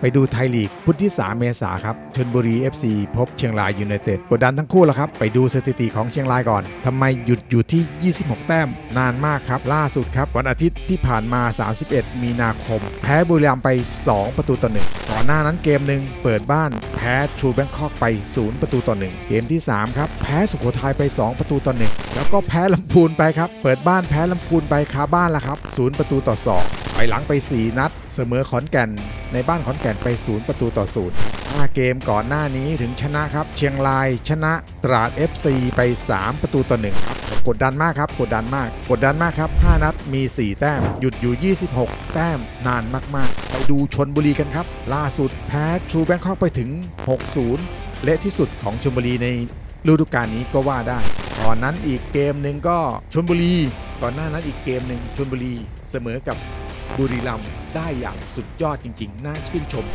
ไปดูไทยลีกพุธที่ 3 เมษาครับชนบุรี FC พบเชียงรายยูไนเต็ดกดดันทั้งคู่แล้วครับ ไปดูสถิติของเชียงรายก่อนทำไมหยุดอยู่ที่ 26 แต้มนานมากครับ ล่าสุดครับ วันอาทิตย์ที่ผ่านมา 31 มีนาคม แพ้บุรีรัมย์ไป 2 ประตูต่อหนึ่งก่อนหน้านั้นเกมหนึ่งเปิดบ้านแพ้ทรูแบงคอกไป 0 ประตูต่อหนึ่งเกมที่ 3 ครับ แพ้สุโขทัยไป 2 ประตูต่อหนึ่งแล้วก็แพ้ลำพูนไปครับเปิดบ้านแพ้ลำพูนไปคาบ้านแล้วครับ 0 ประตูต่อ 2 ไปหลังไป 4 นัด เสมอขอนแก่น ในบ้านขอนแก่นไป 0 ประตูต่อ0 5เกมก่อนหน้านี้ถึงชนะครับ เชียงรายชนะตราด FC ไป 3 ประตูต่อ1ครับกดดันมากครับ กดดันมาก กดดันมากครับ 5 นัดมี 4 แต้ม หยุดอยู่ 26 แต้มนานมากๆไปดูชนบุรีกันครับ ล่าสุดแพ้ทรูแบงคอกไปถึง 6-0 เละที่สุดของชลบุรีในฤดูกาลนี้ก็ว่าได้ก่อนนั้นอีกเกมหนึ่งก็ชลบุรี ก่อนหน้านั้นอีกเกมหนึ่งชลบุรีเสมอกับ บุรีรัมย์ได้อย่างสุดยอดจริง ๆ น่าชื่นชม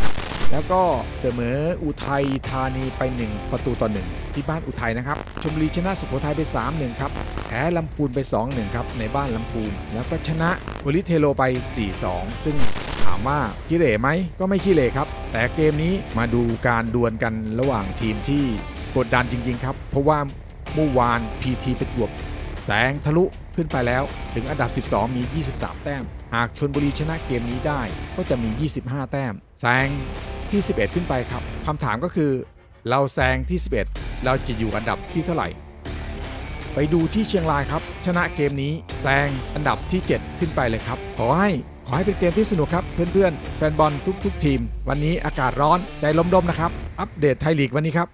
แล้วก็เสมออุทัยธานีไป 1 ประตูต่อ 1 ที่บ้านอุทัยนะครับชลบุรีชนะสุโขทัยไป 3-1 ครับแพ้ลำพูนไป 2-1 ครับในบ้านลำพูน แล้วก็ชนะวลิเทโลไป 4-2 ซึ่งถามว่าขี้เหร่ไหมก็ไม่ขี้เหร่ครับ แต่เกมนี้มาดูการดวลกันระหว่างทีมที่กดดันจริง ๆ ครับ เพราะว่าเมื่อวาน PT ประจวบ แสงทะลุขึ้นไปแล้ว ถึงอันดับ 12 มี 23 แต้ม หากชนบุรีชนะเกมนี้ได้ก็จะมี 25 แต้ม แซงที่ 11 ขึ้นไปครับคำถามก็คือ เราแซงที่ 11 เราจะอยู่อันดับที่เท่าไหร่ ไปดูที่เชียงรายครับ ชนะเกมนี้แซงอันดับที่ 7 ขึ้นไปเลยครับ ขอให้ขอให้เป็นเกมที่สนุกครับ เพื่อนๆ แฟนบอลทุกๆ ทีม วันนี้อากาศร้อนใจลมๆนะครับ อัปเดตไทยลีกวันนี้ครับ